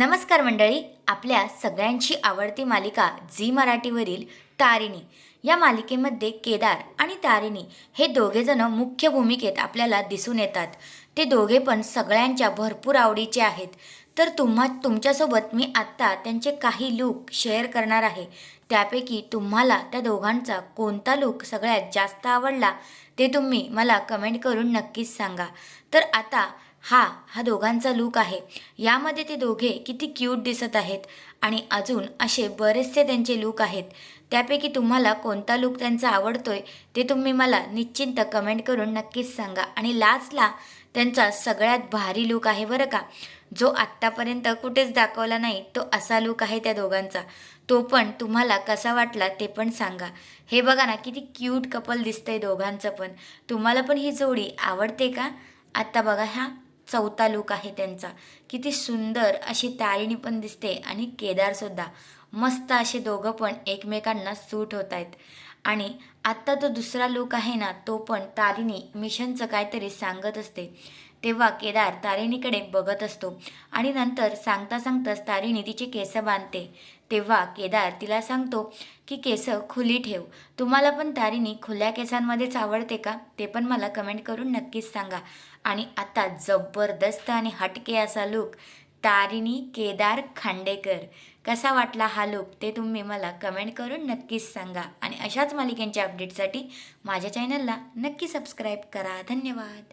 नमस्कार मंडळी आपल्या सगळ्यांची आवडती मालिका झी मराठीवरील तारिणी. या मालिकेमध्ये केदार आणि तारिणी हे दोघेजण मुख्य भूमिकेत आपल्याला दिसून येतात. ते दोघे पण सगळ्यांच्या भरपूर आवडीचे आहेत. तर तुम्हा तुमच्यासोबत मी आत्ता त्यांचे काही लूक शेअर करणार आहे. त्यापैकी तुम्हाला त्या दोघांचा कोणता लूक सगळ्यात जास्त आवडला ते तुम्ही मला कमेंट करून नक्कीच सांगा. तर आता हा हा दोघांचा लूक आहे. यामध्ये ते दोघे किती क्यूट दिसत आहेत आणि अजून असे बरेचसे त्यांचे लूक आहेत. त्यापैकी तुम्हाला कोणता लूक त्यांचा आवडतोय ते तुम्ही मला निश्चिंत कमेंट करून नक्कीच सांगा. आणि लास्टला त्यांचा सगळ्यात भारी लूक आहे बरं का. जो आत्तापर्यंत कुठेच दाखवला नाही तो असा लूक आहे त्या दोघांचा. तो पण तुम्हाला कसा वाटला ते पण सांगा. हे बघा ना किती क्यूट कपल दिसतंय दोघांचं पण. तुम्हाला पण ही जोडी आवडते का? आत्ता बघा हा चौथा लूक आहे त्यांचा. किती सुंदर अशी तारिणी पण दिसते आणि केदारसुद्धा मस्त असे दोघं पण एकमेकांना सूट होत आहेत आणि आत्ता जो दुसरा लूक आहे ना तो पण तारिणी मिशनचं काहीतरी सांगत असते. तेव्हा केदार तारिणीकडे बघत असतो. आणि नंतर सांगता सांगताच तारिणी तिचे केस बांधते. तेव्हा केदार तिला सांगतो की केस खुली ठेव. तुम्हाला पण तारिणी खुल्या केसांमध्येच आवडते का? ते पण मला कमेंट करून नक्कीच सांगा. आणि आता जबरदस्त आणि हटके असा लूक तारिणी केदार खांडेकर. कसा वाटला हा लूक ते तुम्ही मला कमेंट करून नक्कीच सांगा. आणि अशाच मालिकेंच्या अपडेटसाठी माझ्या चॅनलला नक्की सबस्क्राईब करा. धन्यवाद.